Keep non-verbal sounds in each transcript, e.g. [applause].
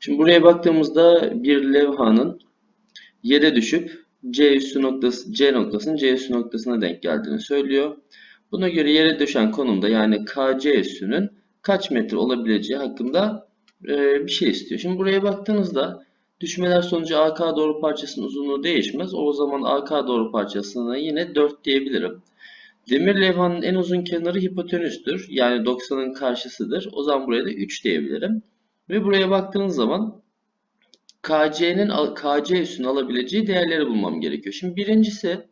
Şimdi buraya baktığımızda bir levhanın yere düşüp C üssü noktası C noktasının C üssü noktasına denk geldiğini söylüyor. Buna göre yere düşen konumda yani KC üssünün kaç metre olabileceği hakkında e, bir şey istiyor. Şimdi buraya baktığınızda düşmeler sonucu AK doğru parçasının uzunluğu değişmez. O zaman AK doğru parçasına yine 4 diyebilirim. Demir levhanın en uzun kenarı hipotenüstür. Yani 90'ın karşısıdır. O zaman buraya da 3 diyebilirim. Ve buraya baktığınız zaman KC'nin KC üssünü alabileceği değerleri bulmam gerekiyor. Şimdi birincisi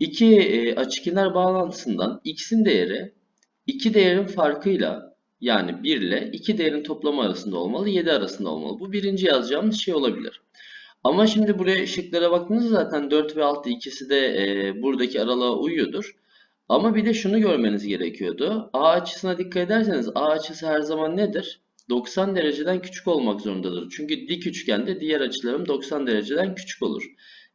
iki e, açıkenar bağlantısından x'in değeri iki değerin farkıyla yani 1 ile 2 değerin toplamı arasında olmalı, 7 arasında olmalı. Bu birinci yazacağımız şey olabilir. Ama şimdi buraya ışıklara baktığınızda zaten 4 ve 6 ikisi de e, buradaki aralığa uyuyordur. Ama bir de şunu görmeniz gerekiyordu. A açısına dikkat ederseniz A açısı her zaman nedir? 90 dereceden küçük olmak zorundadır. Çünkü dik üçgende diğer açılarım 90 dereceden küçük olur.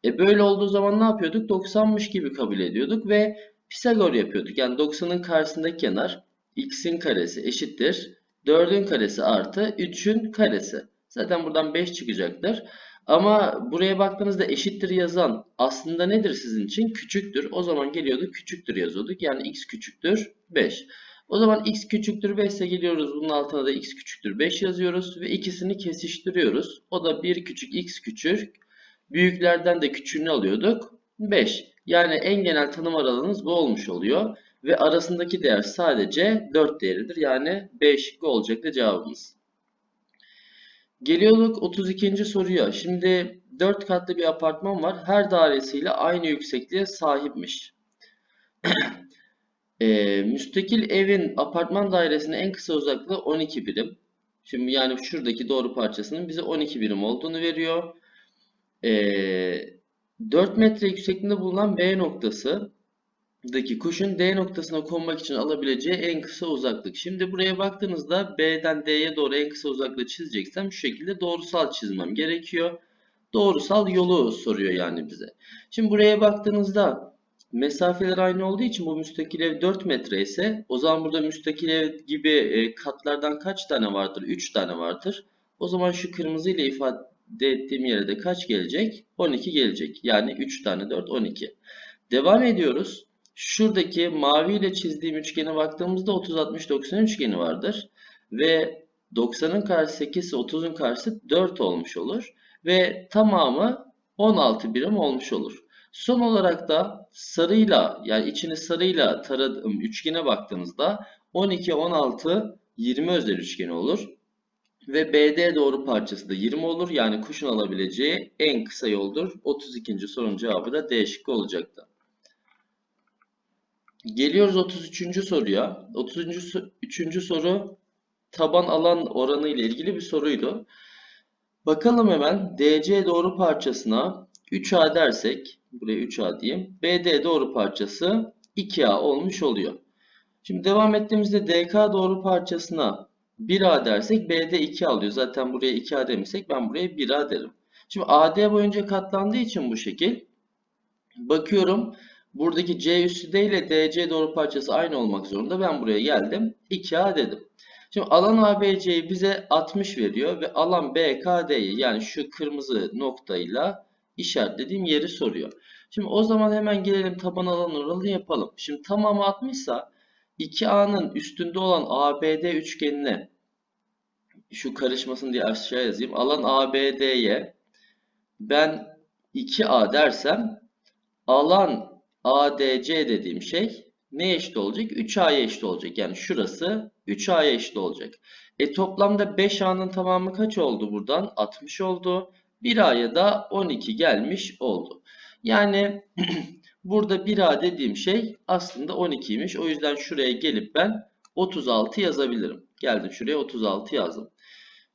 E böyle olduğu zaman ne yapıyorduk? 90'mış gibi kabul ediyorduk ve Pisagor yapıyorduk. Yani 90'ın karşısındaki kenar x'in karesi eşittir. 4'ün karesi artı 3'ün karesi. Zaten buradan 5 çıkacaktır. Ama buraya baktığınızda eşittir yazan aslında nedir sizin için? Küçüktür. O zaman geliyorduk küçüktür yazıyorduk. Yani x küçüktür 5. O zaman x küçüktür 5 ise geliyoruz bunun altına da x küçüktür 5 yazıyoruz ve ikisini kesiştiriyoruz. O da 1 küçük x küçük. Büyüklerden de küçüğünü alıyorduk. 5. Yani en genel tanım aralığınız bu olmuş oluyor. Ve arasındaki değer sadece 4 değeridir. Yani 5 olacaktı cevabımız. Geliyorduk 32. soruya. Şimdi 4 katlı bir apartman var. Her dairesiyle aynı yüksekliğe sahipmiş. [clears throat] e, müstakil evin apartman dairesine en kısa uzaklığı 12 birim. Şimdi yani şuradaki doğru parçasının bize 12 birim olduğunu veriyor. E, 4 metre yüksekliğinde bulunan B noktası daki kuşun D noktasına konmak için alabileceği en kısa uzaklık. Şimdi buraya baktığınızda B'den D'ye doğru en kısa uzaklığı çizeceksem şu şekilde doğrusal çizmem gerekiyor. Doğrusal yolu soruyor yani bize. Şimdi buraya baktığınızda mesafeler aynı olduğu için bu müstakil ev 4 metre ise o zaman burada müstakil ev gibi e, katlardan kaç tane vardır? 3 tane vardır. O zaman şu kırmızı ile ifade ettiğim yere de kaç gelecek? 12 gelecek. Yani 3 tane 4 12. Devam ediyoruz. Şuradaki mavi ile çizdiğim üçgene baktığımızda 30 60 90 üçgeni vardır. Ve 90'ın karşısı 8 ise 30'un karşısı 4 olmuş olur. Ve tamamı 16 birim olmuş olur. Son olarak da sarıyla yani içini sarıyla taradığım üçgene baktığımızda 12, 16, 20 özel üçgeni olur. Ve BD doğru parçası da 20 olur. Yani kuşun alabileceği en kısa yoldur. 32. sorunun cevabı da D şıkkı olacaktı. Geliyoruz 33. soruya. 33. soru taban alan oranı ile ilgili bir soruydu. Bakalım hemen DC doğru parçasına 3A dersek, buraya 3A diyeyim. BD doğru parçası 2A olmuş oluyor. Şimdi devam ettiğimizde DK doğru parçasına 1A dersek BD 2 alıyor. Zaten buraya 2A demişsek ben buraya 1A derim. Şimdi AD boyunca katlandığı için bu şekil. Bakıyorum buradaki C üssü D ile DC doğru parçası aynı olmak zorunda. Ben buraya geldim. 2A dedim. Şimdi alan ABC'yi bize 60 veriyor ve alan BKD'yi yani şu kırmızı noktayla işaretlediğim yeri soruyor. Şimdi o zaman hemen gelelim taban alan oranını yapalım. Şimdi tamamı 60 ise 2A'nın üstünde olan ABD üçgenine şu karışmasın diye aşağı yazayım. Alan ABD'ye ben 2A dersem alan ADC dediğim şey ne eşit olacak? 3A'ya eşit olacak. Yani şurası 3A'ya eşit olacak. E toplamda 5A'nın tamamı kaç oldu buradan? 60 oldu. 1A'ya da 12 gelmiş oldu. Yani [clears throat] burada 1A dediğim şey aslında 12'ymiş. O yüzden şuraya gelip ben 36 yazabilirim. Geldim şuraya 36 yazdım.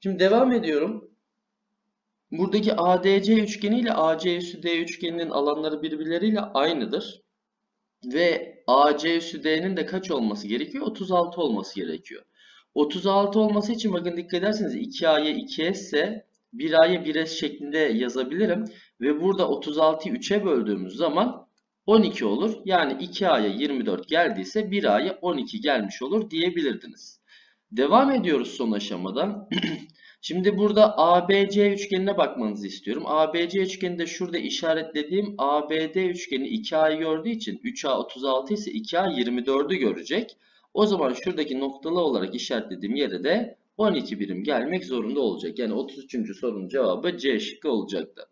Şimdi devam ediyorum. Buradaki ADC üçgeni ile AC üssü D üçgeninin alanları birbirleriyle aynıdır. Ve AC üssü D'nin de kaç olması gerekiyor? 36 olması gerekiyor. 36 olması için bakın dikkat ederseniz 2A'ya 2S ise 1A'ya 1S şeklinde yazabilirim. Ve burada 36'yı 3'e böldüğümüz zaman 12 olur. Yani 2A'ya 24 geldiyse 1A'ya 12 gelmiş olur diyebilirdiniz. Devam ediyoruz son aşamada. [clears throat] Şimdi burada ABC üçgenine bakmanızı istiyorum. ABC üçgeninde şurada işaretlediğim ABD üçgeni 2A'yı gördüğü için 3A 36 ise 2A 24'ü görecek. O zaman şuradaki noktalı olarak işaretlediğim yere de 12 birim gelmek zorunda olacak. Yani 33. sorunun cevabı C şıkkı olacaktı.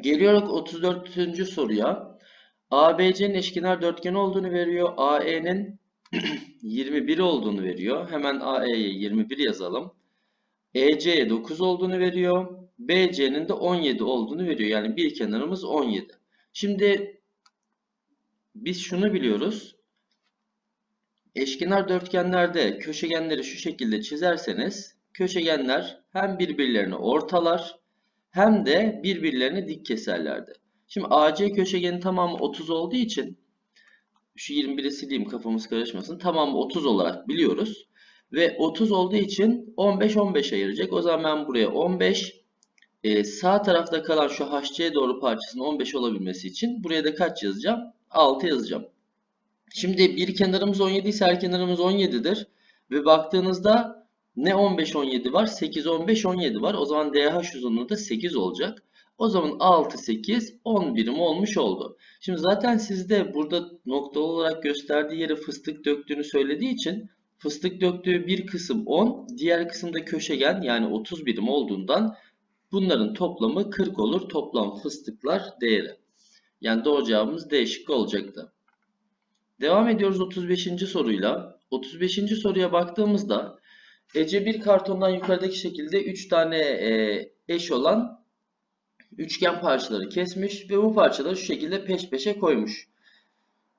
Geliyoruz 34. soruya. ABC'nin eşkenar dörtgen olduğunu veriyor. AE'nin 21 [clears throat] olduğunu veriyor. Hemen AE'ye 21 yazalım. EC'ye 9 olduğunu veriyor. BC'nin de 17 olduğunu veriyor. Yani bir kenarımız 17. Şimdi biz şunu biliyoruz. Eşkenar dörtgenlerde köşegenleri şu şekilde çizerseniz köşegenler hem birbirlerini ortalar hem de birbirlerini dik keserlerdi. Şimdi AC köşegenin tamamı 30 olduğu için şu 21'i sileyim kafamız karışmasın. Tamamı 30 olarak biliyoruz. Ve 30 olduğu için 15 15 ayıracak. O zaman ben buraya 15 e, sağ tarafta kalan şu HC doğru parçasının 15 olabilmesi için buraya da kaç yazacağım? 6 yazacağım. Şimdi bir kenarımız 17 ise her kenarımız 17'dir. Ve baktığınızda ne 15 17 var? 8 15 17 var. O zaman DH uzunluğu da 8 olacak. O zaman 6 8 10 birim olmuş oldu. Şimdi zaten sizde burada noktalı olarak gösterdiği yere fıstık döktüğünü söylediği için fıstık döktüğü bir kısım 10, diğer kısımda köşegen yani 30 birim olduğundan bunların toplamı 40 olur. Toplam fıstıklar değeri. Yani doğru cevabımız D şıkkı olacaktı. Devam ediyoruz 35. soruyla. 35. soruya baktığımızda Ece bir kartondan yukarıdaki şekilde 3 tane e, eş olan üçgen parçaları kesmiş ve bu parçaları şu şekilde peş peşe koymuş.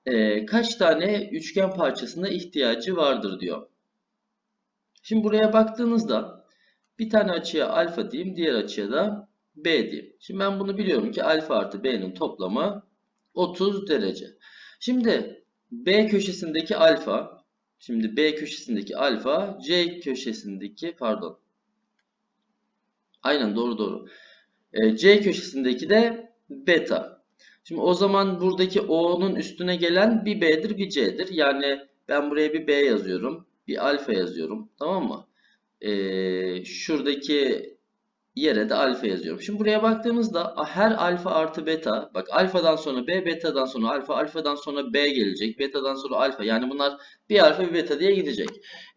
E, kaç tane üçgen parçasına ihtiyacı vardır diyor. Şimdi buraya baktığınızda bir tane açıya alfa diyeyim, diğer açıya da b diyeyim. Şimdi ben bunu biliyorum ki alfa artı b'nin toplamı 30 derece. Şimdi B köşesindeki alfa, şimdi B köşesindeki alfa, C köşesindeki pardon. Aynen doğru doğru. E, C köşesindeki de beta. Şimdi o zaman buradaki O'nun üstüne gelen bir B'dir bir C'dir. Yani ben buraya bir B yazıyorum. Bir alfa yazıyorum. Tamam mı? E, şuradaki yere de alfa yazıyorum. Şimdi buraya baktığımızda her alfa artı beta, bak alfadan sonra b, betadan sonra alfa, alfadan sonra b gelecek, betadan sonra alfa. Yani bunlar bir alfa bir beta diye gidecek.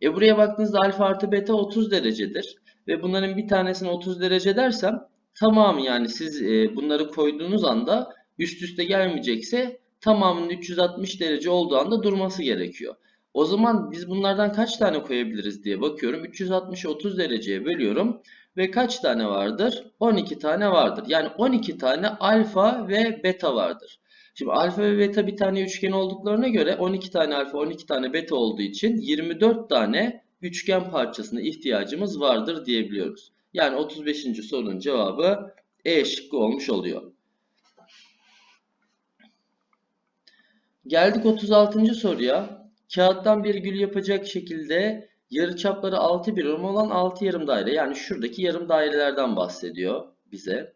E buraya baktığınızda alfa artı beta 30 derecedir. Ve bunların bir tanesini 30 derece dersem tamamı yani siz e, bunları koyduğunuz anda üst üste gelmeyecekse tamamının 360 derece olduğu anda durması gerekiyor. O zaman biz bunlardan kaç tane koyabiliriz diye bakıyorum. 360'ı 30 dereceye bölüyorum. Ve kaç tane vardır? 12 tane vardır. Yani 12 tane alfa ve beta vardır. Şimdi alfa ve beta bir tane üçgen olduklarına göre 12 tane alfa 12 tane beta olduğu için 24 tane üçgen parçasına ihtiyacımız vardır diyebiliyoruz. Yani 35. sorunun cevabı E şıkkı olmuş oluyor. Geldik 36. soruya. Kağıttan bir gül yapacak şekilde yarıçapları 6 birim olan 6 yarım daire. Yani şuradaki yarım dairelerden bahsediyor bize.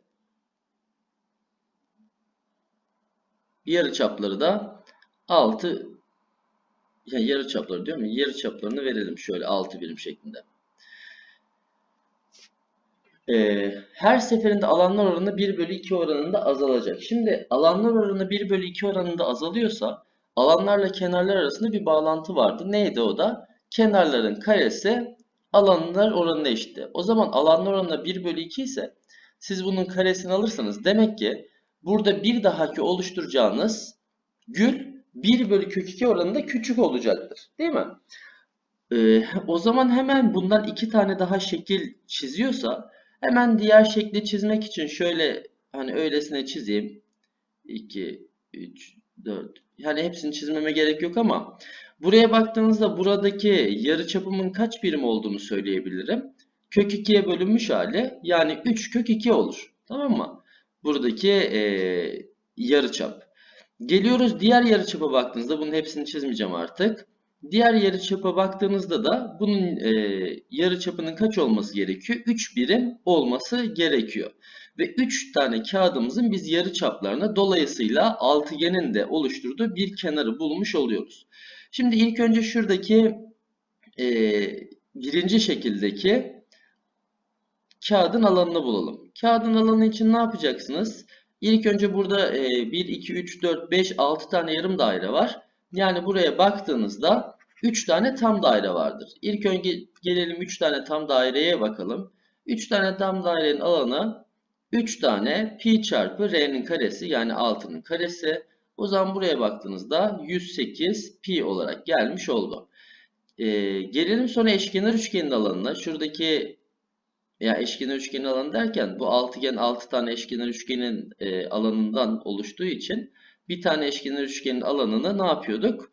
Yarıçapları da 6 yani yarıçapları diyorum ya yarıçaplarını verelim şöyle 6 birim şeklinde. Ee, her seferinde alanlar oranı 1 bölü 2 oranında azalacak. Şimdi alanlar oranı 1 bölü 2 oranında azalıyorsa alanlarla kenarlar arasında bir bağlantı vardı. Neydi o da? Kenarların karesi alanlar oranına eşitti. O zaman alanlar oranı 1 bölü 2 ise siz bunun karesini alırsanız demek ki burada bir dahaki oluşturacağınız gül 1 bölü kök 2 oranında küçük olacaktır. Değil mi? Ee, o zaman hemen bundan iki tane daha şekil çiziyorsa hemen diğer şekli çizmek için şöyle hani öylesine çizeyim. 2, 3, 4. Yani hepsini çizmeme gerek yok ama buraya baktığınızda buradaki yarıçapımın kaç birim olduğunu söyleyebilirim. Kök 2'ye bölünmüş hali yani 3 kök 2 olur. Tamam mı? Buradaki e, yarıçap. Geliyoruz diğer yarıçapa baktığınızda bunun hepsini çizmeyeceğim artık. Diğer yarıçapa baktığınızda da bunun e, yarıçapının kaç olması gerekiyor? 3 birim olması gerekiyor. Ve 3 tane kağıdımızın biz yarıçaplarına dolayısıyla altıgenin de oluşturduğu bir kenarı bulmuş oluyoruz. Şimdi ilk önce şuradaki e, birinci şekildeki kağıdın alanını bulalım. Kağıdın alanı için ne yapacaksınız? İlk önce burada e, 1, 2, 3, 4, 5, 6 tane yarım daire var. Yani buraya baktığınızda 3 tane tam daire vardır. İlk önce gelelim 3 tane tam daireye bakalım. 3 tane tam dairenin alanı 3 tane pi çarpı r'nin karesi yani 6'nın karesi. O zaman buraya baktığınızda 108 pi olarak gelmiş oldu. Ee, gelelim sonra eşkenar üçgenin alanına. Şuradaki ya eşkenar üçgenin alanı derken bu altıgen 6 tane eşkenar üçgenin e, alanından oluştuğu için bir tane eşkenar üçgenin alanını ne yapıyorduk?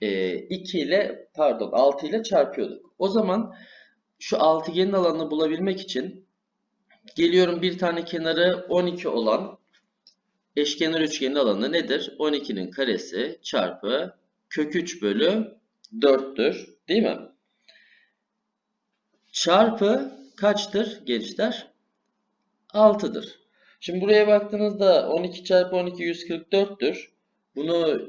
E, 2 ile pardon 6 ile çarpıyorduk. O zaman şu altıgenin alanını bulabilmek için geliyorum bir tane kenarı 12 olan eşkenar üçgenin alanı nedir? 12'nin karesi çarpı kök 3 bölü 4'tür. Değil mi? Çarpı kaçtır gençler? 6'dır. Şimdi buraya baktığınızda 12 çarpı 12 144'tür. Bunu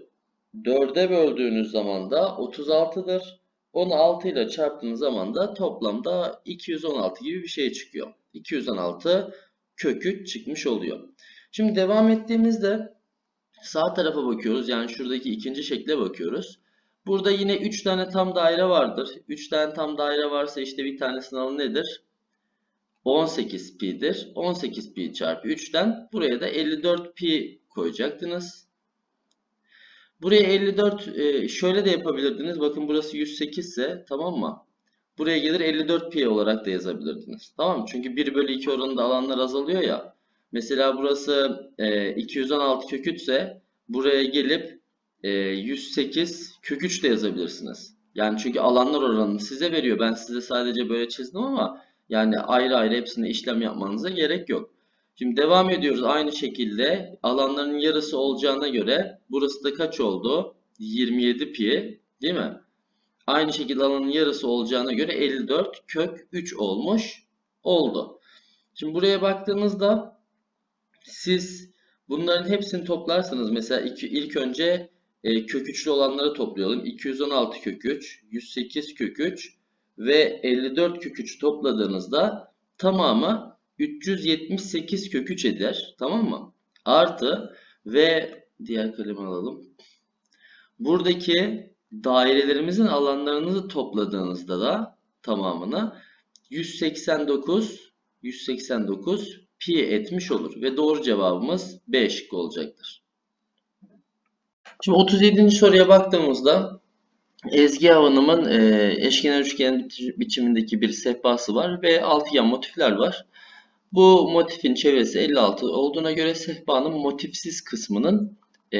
4'e böldüğünüz zaman da 36'dır. Onu 6 ile çarptığınız zaman da toplamda 216 gibi bir şey çıkıyor. 216 kök 3 çıkmış oluyor. Şimdi devam ettiğimizde sağ tarafa bakıyoruz. Yani şuradaki ikinci şekle bakıyoruz. Burada yine 3 tane tam daire vardır. 3 tane tam daire varsa işte bir tanesinin alanı nedir? 18 pi'dir. 18 pi çarpı 3'ten buraya da 54 pi koyacaktınız. Buraya 54 e, şöyle de yapabilirdiniz. Bakın burası 108 ise tamam mı? Buraya gelir 54 pi olarak da yazabilirdiniz. Tamam mı? Çünkü 1 bölü 2 oranında alanlar azalıyor ya. Mesela burası e, 216 kök 3 ise buraya gelip e, 108 kök 3 de yazabilirsiniz. Yani çünkü alanlar oranını size veriyor. Ben size sadece böyle çizdim ama yani ayrı ayrı hepsine işlem yapmanıza gerek yok. Şimdi devam ediyoruz aynı şekilde alanların yarısı olacağına göre burası da kaç oldu? 27 pi değil mi? Aynı şekilde alanın yarısı olacağına göre 54 kök 3 olmuş oldu. Şimdi buraya baktığınızda siz bunların hepsini toplarsanız mesela iki, ilk önce e, kök 3'lü olanları toplayalım. 216 kök 3, 108 kök 3 ve 54 kök 3 topladığınızda tamamı 378 kök 3 eder. Tamam mı? Artı ve diğer kalemi alalım. Buradaki dairelerimizin alanlarını topladığınızda da tamamını 189 189 pi etmiş olur ve doğru cevabımız B şıkkı olacaktır. Şimdi 37. soruya baktığımızda Ezgi Hanım'ın e, eşkenar üçgen biçimindeki bir sehpası var ve altıgen motifler var. Bu motifin çevresi 56 olduğuna göre sehpanın motifsiz kısmının e,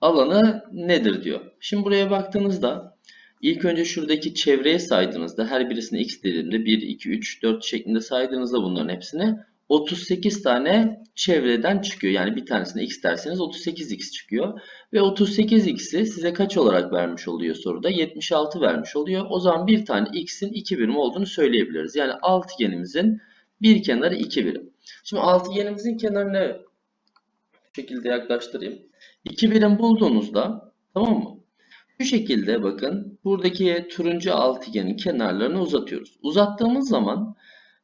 alanı nedir diyor. Şimdi buraya baktığınızda ilk önce şuradaki çevreye saydığınızda her birisine x dediğimde 1, 2, 3, 4 şeklinde saydığınızda bunların hepsini 38 tane çevreden çıkıyor. Yani bir tanesine x derseniz 38x çıkıyor. Ve 38x'i size kaç olarak vermiş oluyor soruda? 76 vermiş oluyor. O zaman bir tane x'in 2 birim olduğunu söyleyebiliriz. Yani altıgenimizin bir kenarı 2 birim. Şimdi altıgenimizin kenarını bu şekilde yaklaştırayım. 2 birim bulduğunuzda tamam mı? Şu şekilde bakın buradaki turuncu altıgenin kenarlarını uzatıyoruz. Uzattığımız zaman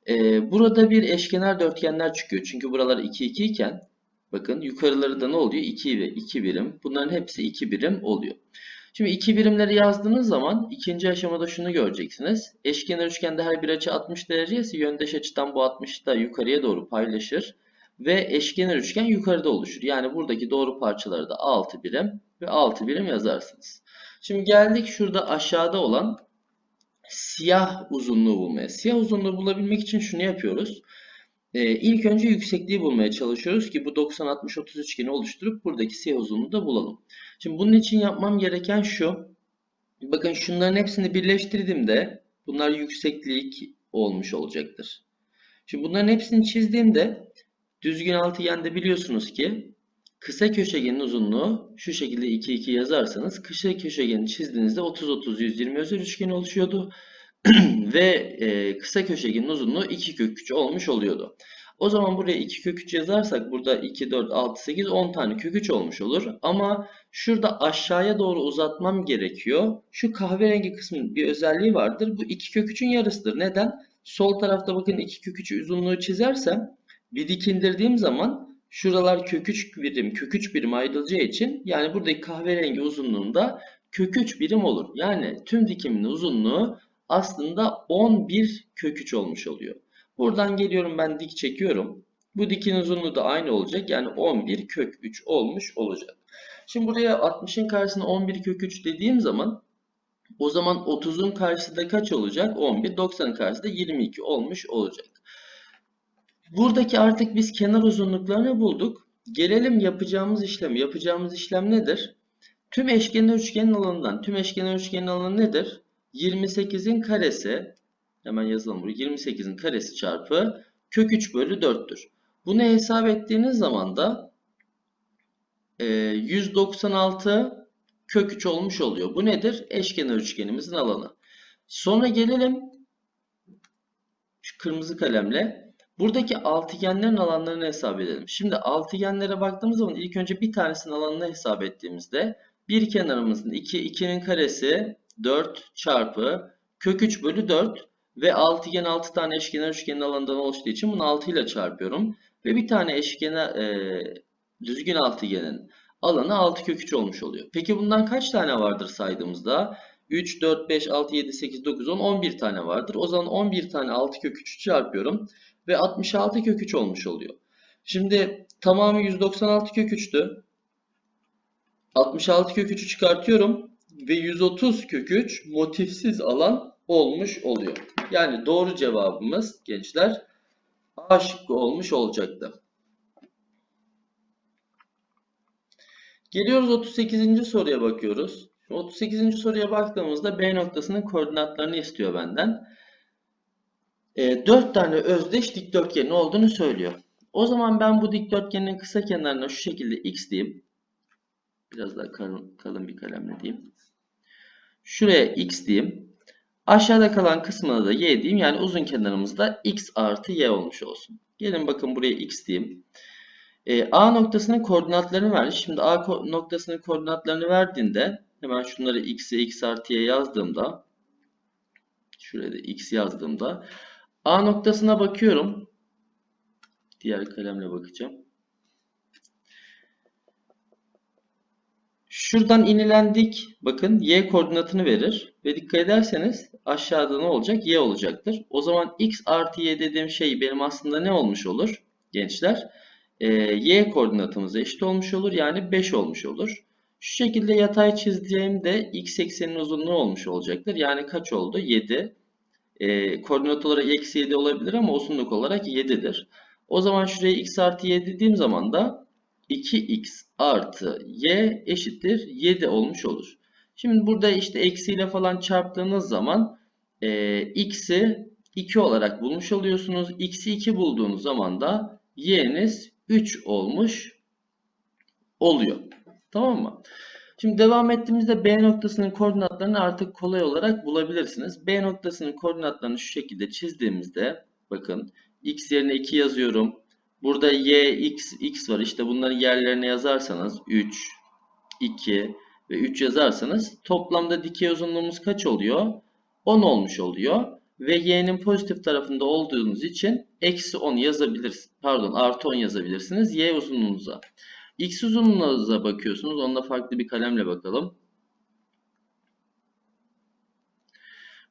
ee, burada bir eşkenar dörtgenler çıkıyor. Çünkü buralar 2 2 iken bakın yukarıları da ne oluyor? 2 ve 2 birim. Bunların hepsi 2 birim oluyor. Şimdi 2 birimleri yazdığınız zaman ikinci aşamada şunu göreceksiniz. Eşkenar üçgende her bir açı 60 derece yöndeş açıdan bu 60 da yukarıya doğru paylaşır. Ve eşkenar üçgen yukarıda oluşur. Yani buradaki doğru parçaları da 6 birim ve 6 birim yazarsınız. Şimdi geldik şurada aşağıda olan siyah uzunluğu bulmaya. Siyah uzunluğu bulabilmek için şunu yapıyoruz. Ee, ilk önce yüksekliği bulmaya çalışıyoruz ki bu 90-60-30 üçgeni oluşturup buradaki siyah uzunluğu da bulalım. Şimdi bunun için yapmam gereken şu. Bakın şunların hepsini birleştirdiğimde bunlar yükseklik olmuş olacaktır. Şimdi bunların hepsini çizdiğimde düzgün altıgende biliyorsunuz ki kısa köşegenin uzunluğu şu şekilde 2 2 yazarsanız kısa köşegeni çizdiğinizde 30 30 120 özel üçgen oluşuyordu. [clears throat] ve e, kısa köşegenin uzunluğu 2 kök 3 olmuş oluyordu. O zaman buraya 2 kök 3 yazarsak burada 2, 4, 6, 8, 10 tane kök 3 olmuş olur. Ama şurada aşağıya doğru uzatmam gerekiyor. Şu kahverengi kısmın bir özelliği vardır. Bu 2 kök 3'ün yarısıdır. Neden? Sol tarafta bakın 2 kök 3 uzunluğu çizersem bir dik indirdiğim zaman şuralar kök 3 birim, kök 3 birim ayrılacağı için yani buradaki kahverengi uzunluğunda kök 3 birim olur. Yani tüm dikimin uzunluğu aslında 11 kök 3 olmuş oluyor. Buradan geliyorum ben dik çekiyorum. Bu dikin uzunluğu da aynı olacak. Yani 11 kök 3 olmuş olacak. Şimdi buraya 60'ın karşısına 11 kök 3 dediğim zaman o zaman 30'un karşısında kaç olacak? 11. 90'ın karşısında 22 olmuş olacak. Buradaki artık biz kenar uzunluklarını bulduk. Gelelim yapacağımız işlem. Yapacağımız işlem nedir? Tüm eşkenar üçgenin alanından. Tüm eşkenar üçgenin alanı nedir? 28'in karesi hemen yazalım buraya. 28'in karesi çarpı kök 3 bölü 4'tür. Bunu hesap ettiğiniz zaman da e, 196 kök 3 olmuş oluyor. Bu nedir? Eşkenar üçgenimizin alanı. Sonra gelelim şu kırmızı kalemle buradaki altıgenlerin alanlarını hesap edelim. Şimdi altıgenlere baktığımız zaman ilk önce bir tanesinin alanını hesap ettiğimizde bir kenarımızın 2, 2'nin karesi 4 çarpı kök 3 bölü 4 ve altıgen 6 tane eşkenar üçgenin alanından oluştuğu için bunu 6 ile çarpıyorum. Ve bir tane eşkenar e, düzgün altıgenin alanı 6 kök 3 olmuş oluyor. Peki bundan kaç tane vardır saydığımızda? 3, 4, 5, 6, 7, 8, 9, 10, 11 tane vardır. O zaman 11 tane 6 kök 3'ü çarpıyorum. Ve 66 kök 3 olmuş oluyor. Şimdi tamamı 196 kök 3'tü. 66 kök 3'ü çıkartıyorum. Ve 130 kök 3 motifsiz alan olmuş oluyor. Yani doğru cevabımız gençler A şıkkı olmuş olacaktı. Geliyoruz 38. soruya bakıyoruz. 38. soruya baktığımızda B noktasının koordinatlarını istiyor benden. E, 4 tane özdeş dikdörtgenin olduğunu söylüyor. O zaman ben bu dikdörtgenin kısa kenarına şu şekilde x diyeyim. Biraz daha kalın, kalın bir kalemle diyeyim. Şuraya x diyeyim. Aşağıda kalan kısmına da y diyeyim. Yani uzun kenarımızda x artı y olmuş olsun. Gelin bakın buraya x diyeyim. E, A noktasının koordinatlarını verdi. Şimdi A noktasının koordinatlarını verdiğinde hemen şunları x'e x artı y yazdığımda şuraya da x yazdığımda A noktasına bakıyorum. Diğer kalemle bakacağım. Şuradan inilendik. Bakın y koordinatını verir. Ve dikkat ederseniz aşağıda ne olacak? y olacaktır. O zaman x artı y dediğim şey benim aslında ne olmuş olur? Gençler. Ee, y koordinatımıza eşit olmuş olur. Yani 5 olmuş olur. Şu şekilde yatay çizdiğimde x eksenin uzunluğu olmuş olacaktır. Yani kaç oldu? 7. Ee, koordinat olarak eksi 7 olabilir ama uzunluk olarak 7'dir. O zaman şuraya x artı y dediğim zaman da 2x artı y eşittir 7 olmuş olur. Şimdi burada işte eksiyle falan çarptığınız zaman e, x'i 2 olarak bulmuş oluyorsunuz. x'i 2 bulduğunuz zaman da y'niz 3 olmuş oluyor. Tamam mı? Şimdi devam ettiğimizde B noktasının koordinatlarını artık kolay olarak bulabilirsiniz. B noktasının koordinatlarını şu şekilde çizdiğimizde bakın x yerine 2 yazıyorum. Burada y, x, x var. İşte bunların yerlerine yazarsanız 3, 2 ve 3 yazarsanız toplamda dikey uzunluğumuz kaç oluyor? 10 olmuş oluyor. Ve y'nin pozitif tarafında olduğunuz için eksi 10 yazabilirsiniz. Pardon artı 10 yazabilirsiniz y uzunluğunuza. X uzunluğunuza bakıyorsunuz. Onda farklı bir kalemle bakalım.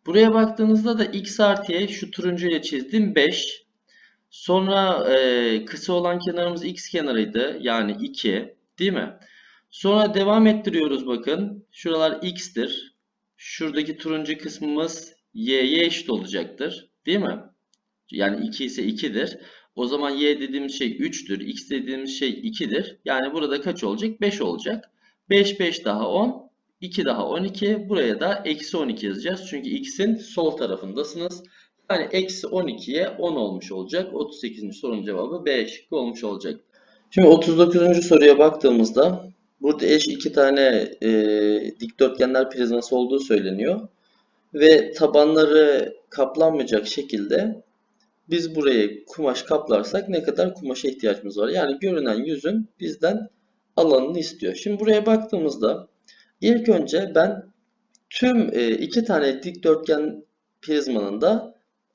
Buraya baktığınızda da x artı y şu turuncu ile çizdim 5. Sonra e, kısa olan kenarımız x kenarıydı. Yani 2. Değil mi? Sonra devam ettiriyoruz bakın. Şuralar x'tir. Şuradaki turuncu kısmımız y'ye eşit olacaktır. Değil mi? Yani 2 ise 2'dir. O zaman y dediğimiz şey 3'tür. X dediğimiz şey 2'dir. Yani burada kaç olacak? 5 olacak. 5 5 daha 10. 2 daha 12. Buraya da eksi 12 yazacağız. Çünkü x'in sol tarafındasınız. Yani eksi 12'ye 10 olmuş olacak. 38. sorunun cevabı B şıkkı olmuş olacak. Şimdi 39. soruya baktığımızda burada eş iki tane e, dikdörtgenler prizması olduğu söyleniyor. Ve tabanları kaplanmayacak şekilde biz burayı kumaş kaplarsak ne kadar kumaşa ihtiyacımız var? Yani görünen yüzün bizden alanını istiyor. Şimdi buraya baktığımızda ilk önce ben tüm e, iki tane dikdörtgen prizmanın da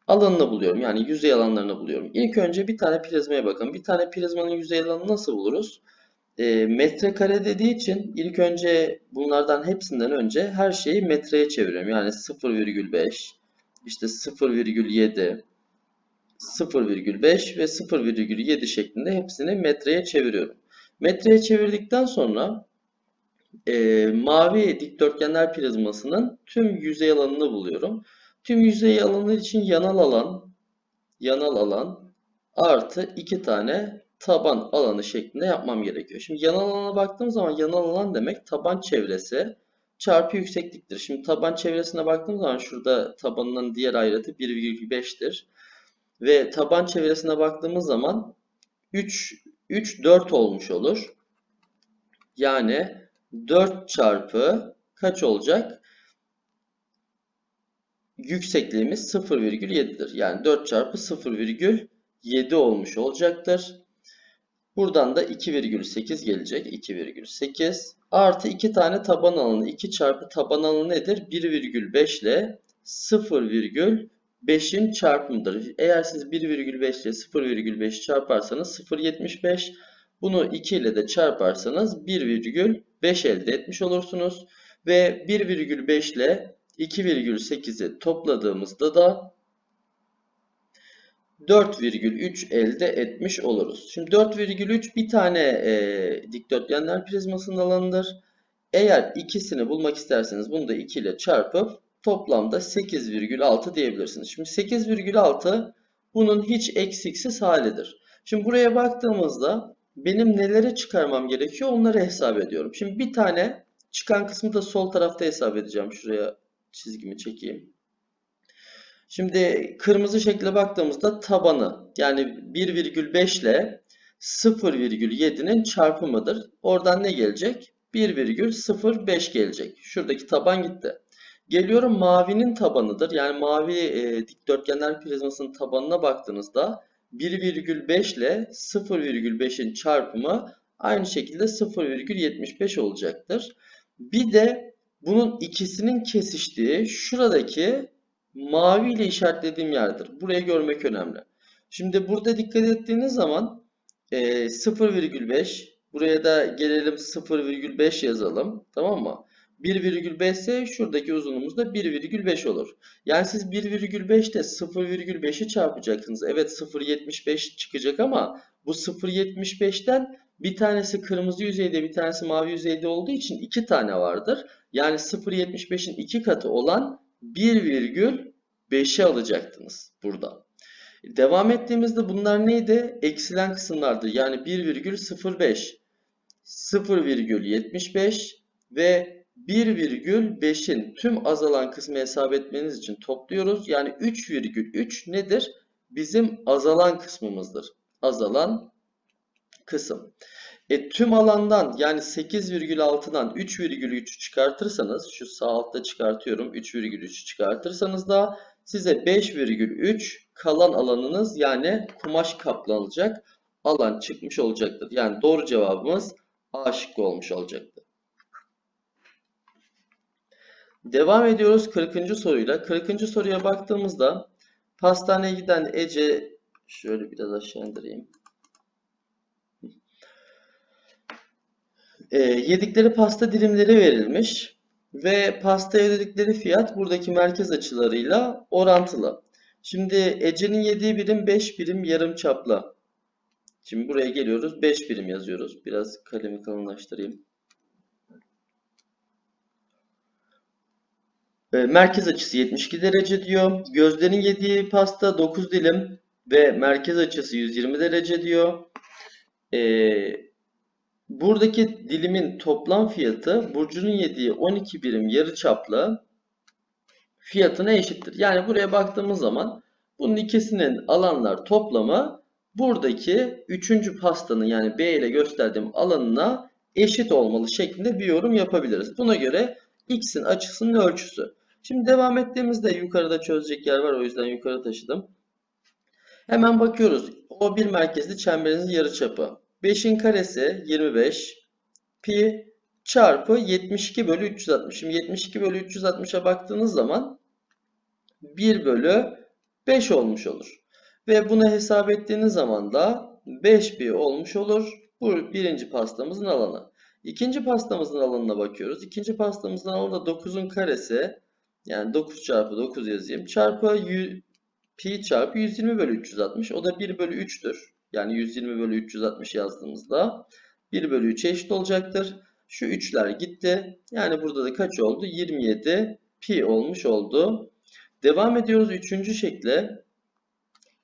alanını buluyorum. Yani yüzey alanlarını buluyorum. İlk önce bir tane prizmaya bakın. Bir tane prizmanın yüzey alanını nasıl buluruz? E, metrekare dediği için ilk önce bunlardan hepsinden önce her şeyi metreye çeviriyorum. Yani 0,5, işte 0,7, 0,5 ve 0,7 şeklinde hepsini metreye çeviriyorum. Metreye çevirdikten sonra e, mavi dikdörtgenler prizmasının tüm yüzey alanını buluyorum. Tüm yüzey alanı için yanal alan, yanal alan artı iki tane taban alanı şeklinde yapmam gerekiyor. Şimdi yanal alana baktığım zaman yanal alan demek taban çevresi çarpı yüksekliktir. Şimdi taban çevresine baktığım zaman şurada tabanının diğer ayrıtı 1,5'tir. Ve taban çevresine baktığımız zaman 3, 3, 4 olmuş olur. Yani 4 çarpı kaç olacak? Yüksekliğimiz 0,7'dir. Yani 4 çarpı 0,7 olmuş olacaktır. Buradan da 2,8 gelecek. 2,8 artı 2 tane taban alanı. 2 çarpı taban alanı nedir? 1,5 ile 0,5'in çarpımıdır. Eğer siz 1,5 ile 0,5 çarparsanız 0,75 bunu 2 ile de çarparsanız 1,5 elde etmiş olursunuz. Ve 1,5 ile 2,8'i topladığımızda da 4,3 elde etmiş oluruz. Şimdi 4,3 bir tane e, dikdörtgenler prizmasının alanıdır. Eğer ikisini bulmak isterseniz bunu da 2 ile çarpıp toplamda 8,6 diyebilirsiniz. Şimdi 8,6 bunun hiç eksiksiz halidir. Şimdi buraya baktığımızda benim nelere çıkarmam gerekiyor onları hesap ediyorum. Şimdi bir tane çıkan kısmı da sol tarafta hesap edeceğim. Şuraya çizgimi çekeyim. Şimdi kırmızı şekle baktığımızda tabanı yani 1,5 ile 0,7'nin çarpımıdır. Oradan ne gelecek? 1,05 gelecek. Şuradaki taban gitti. Geliyorum mavinin tabanıdır. Yani mavi e, dikdörtgenler prizmasının tabanına baktığınızda 1,5 ile 0,5'in çarpımı aynı şekilde 0,75 olacaktır. Bir de bunun ikisinin kesiştiği şuradaki mavi ile işaretlediğim yerdir. Burayı görmek önemli. Şimdi burada dikkat ettiğiniz zaman e, 0,5 buraya da gelelim 0,5 yazalım. Tamam mı? 1,5 ise şuradaki uzunluğumuz da 1,5 olur. Yani siz 1,5 ile 0,5'i çarpacaksınız. Evet 0,75 çıkacak ama bu 0,75'ten bir tanesi kırmızı yüzeyde bir tanesi mavi yüzeyde olduğu için iki tane vardır. Yani 0,75'in iki katı olan 1,5'i alacaktınız burada. Devam ettiğimizde bunlar neydi? Eksilen kısımlardı. Yani 1,05, 0,75 ve 1,5'in tüm azalan kısmı hesap etmeniz için topluyoruz. Yani 3,3 nedir? Bizim azalan kısmımızdır. Azalan kısım. E, tüm alandan yani 8,6'dan 3,3'ü çıkartırsanız şu sağ altta çıkartıyorum 3,3'ü çıkartırsanız da size 5,3 kalan alanınız yani kumaş kaplanacak alan çıkmış olacaktır. Yani doğru cevabımız A şıkkı olmuş olacaktır. Devam ediyoruz 40. soruyla. 40. soruya baktığımızda pastaneye giden Ece şöyle biraz aşağı indireyim. E, yedikleri pasta dilimleri verilmiş ve pastaya ödedikleri fiyat buradaki merkez açılarıyla orantılı. Şimdi Ece'nin yediği birim 5 birim yarım çapla. Şimdi buraya geliyoruz 5 birim yazıyoruz. Biraz kalemi kalınlaştırayım. E, merkez açısı 72 derece diyor. Gözlerin yediği pasta 9 dilim ve merkez açısı 120 derece diyor. Ee, Buradaki dilimin toplam fiyatı Burcu'nun yediği 12 birim yarıçaplı fiyatına eşittir. Yani buraya baktığımız zaman bunun ikisinin alanlar toplamı buradaki üçüncü pastanın yani B ile gösterdiğim alanına eşit olmalı şeklinde bir yorum yapabiliriz. Buna göre x'in açısının ölçüsü. Şimdi devam ettiğimizde yukarıda çözecek yer var o yüzden yukarı taşıdım. Hemen bakıyoruz. O bir merkezli çemberimizin yarıçapı. 5'in karesi 25 pi çarpı 72 bölü 360. Şimdi 72 bölü 360'a baktığınız zaman 1 bölü 5 olmuş olur. Ve bunu hesap ettiğiniz zaman da 5 pi olmuş olur. Bu birinci pastamızın alanı. İkinci pastamızın alanına bakıyoruz. İkinci pastamızın alanı da 9'un karesi yani 9 çarpı 9 yazayım. Çarpı 100, pi çarpı 120 bölü 360. O da 1 bölü 3'tür. Yani 120 bölü 360 yazdığımızda 1 bölü 3'e eşit olacaktır. Şu 3'ler gitti. Yani burada da kaç oldu? 27 pi olmuş oldu. Devam ediyoruz 3. şekle.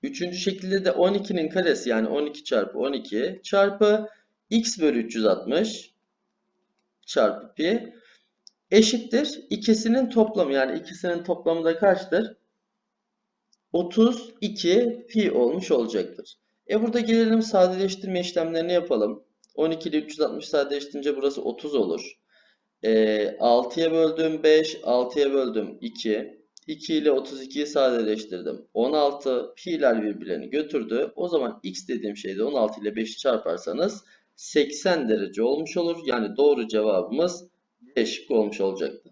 Üçüncü şekilde de 12'nin karesi yani 12 çarpı 12 çarpı x bölü 360 çarpı pi eşittir. İkisinin toplamı yani ikisinin toplamı da kaçtır? 32 pi olmuş olacaktır. E burada gelelim sadeleştirme işlemlerini yapalım. 12 ile 360 sadeleştirince burası 30 olur. E, 6'ya böldüm 5, 6'ya böldüm 2. 2 ile 32'yi sadeleştirdim. 16 pi'ler birbirlerini götürdü. O zaman x dediğim şeyde 16 ile 5'i çarparsanız 80 derece olmuş olur. Yani doğru cevabımız D şıkkı olmuş olacaktır.